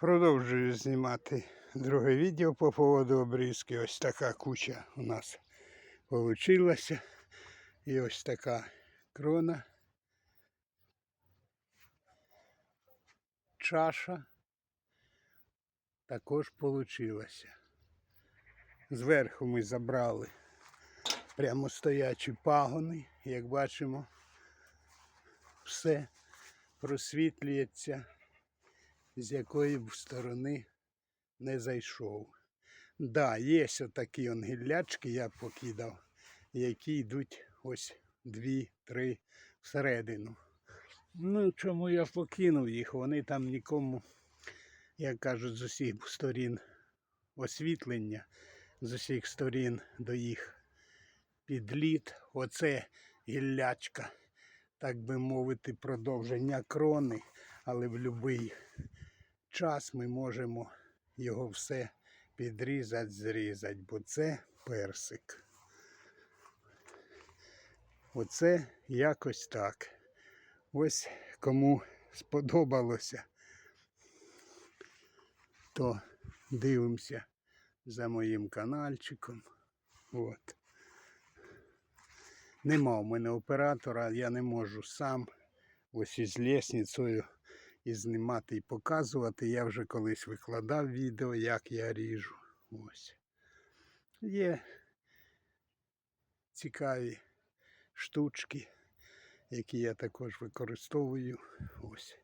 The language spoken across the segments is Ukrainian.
Продовжую знімати друге відео по поводу обрізки. Ось така куча у нас вийшла. І ось така крона. Чаша також вийшла. Зверху ми забрали прямо стоячі пагони, як бачимо, все просвітлюється з якої б сторони не зайшов. Да, є отакі гіллячки, я покидав, які йдуть ось дві-три всередину. Ну, чому я покинув їх? Вони там нікому, як кажуть, з усіх сторін освітлення, з усіх сторін до їх підліт. Оце гіллячка, так би мовити, продовження крони, але в будь-який час ми можемо його все підрізати, зрізати, бо це персик. Оце якось так. Ось кому сподобалося, то дивимося за моїм каналчиком. От. Нема в мене оператора, я не можу сам ось із лісницею і знімати і показувати. Я вже колись викладав відео, як я ріжу. Ось. Є цікаві штучки, які я також використовую. Ось.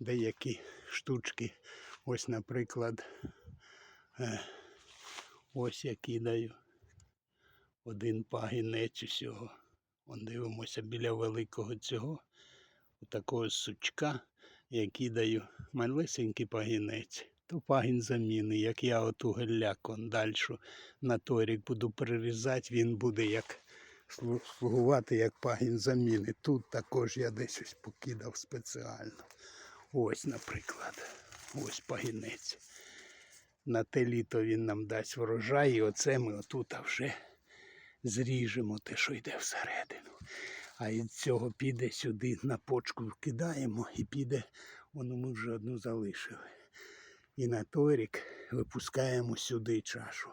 Деякі штучки, ось, наприклад, е, ось я кидаю один пагінець усього. Дивимося біля великого цього такого сучка, я кидаю малесенький пагінець, то пагін заміни. Як я оту гелляку далі на торік буду прирізати, він буде як слугувати як пагін заміни. Тут також я десь ось покидав спеціально. Ось, наприклад, ось пагінець. На те літо він нам дасть врожай, і оце ми отут вже зріжемо те, що йде всередину. А із цього піде сюди на почку вкидаємо і піде, воно ми вже одну залишили. І на той рік випускаємо сюди чашу.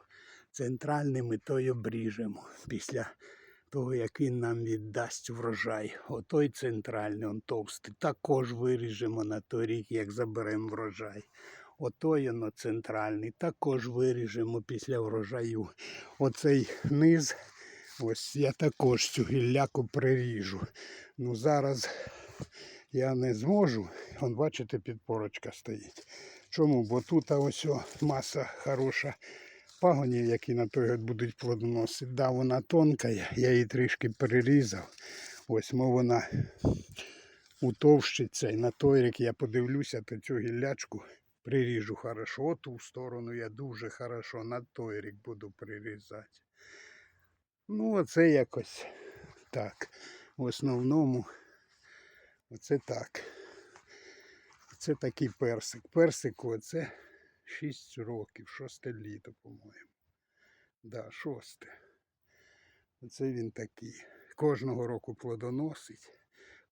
Центральний ми той обріжемо після того, як він нам віддасть врожай. Отой центральний, он товстий, також виріжемо на той рік, як заберемо врожай. Отой воно центральний, також виріжемо після врожаю. Оцей низ. Ось я також цю гілляку приріжу. Ну зараз я не зможу. Вон, бачите, підпорочка стоїть. Чому? Бо тут ось маса хороша пагонів, які на той год будуть плодоносити. Да, вона тонка, я її трішки перерізав. Ось мов вона утовщиться. І на той рік я подивлюся, то цю гіллячку приріжу хорошо. Оту сторону я дуже хорошо на той рік буду прирізати. Ну, оце якось так. В основному оце так. Це такий персик. Персику оце 6 років, шосте літо, по-моєму. Да, шосте. Оце він такий. Кожного року плодоносить,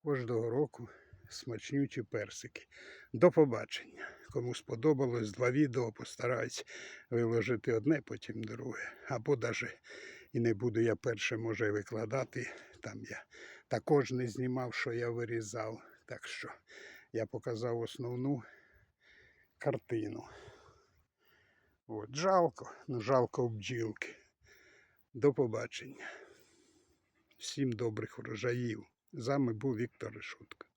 кожного року смачнючі персики. До побачення. Кому сподобалось два відео, постараюсь виложити одне, потім друге. Або навіть і не буду я перше може викладати. Там я також не знімав, що я вирізав. Так що я показав основну картину. От, жалко, ну жалко бджілки. До побачення. Всім добрих врожаїв. З вами був Віктор Решутко.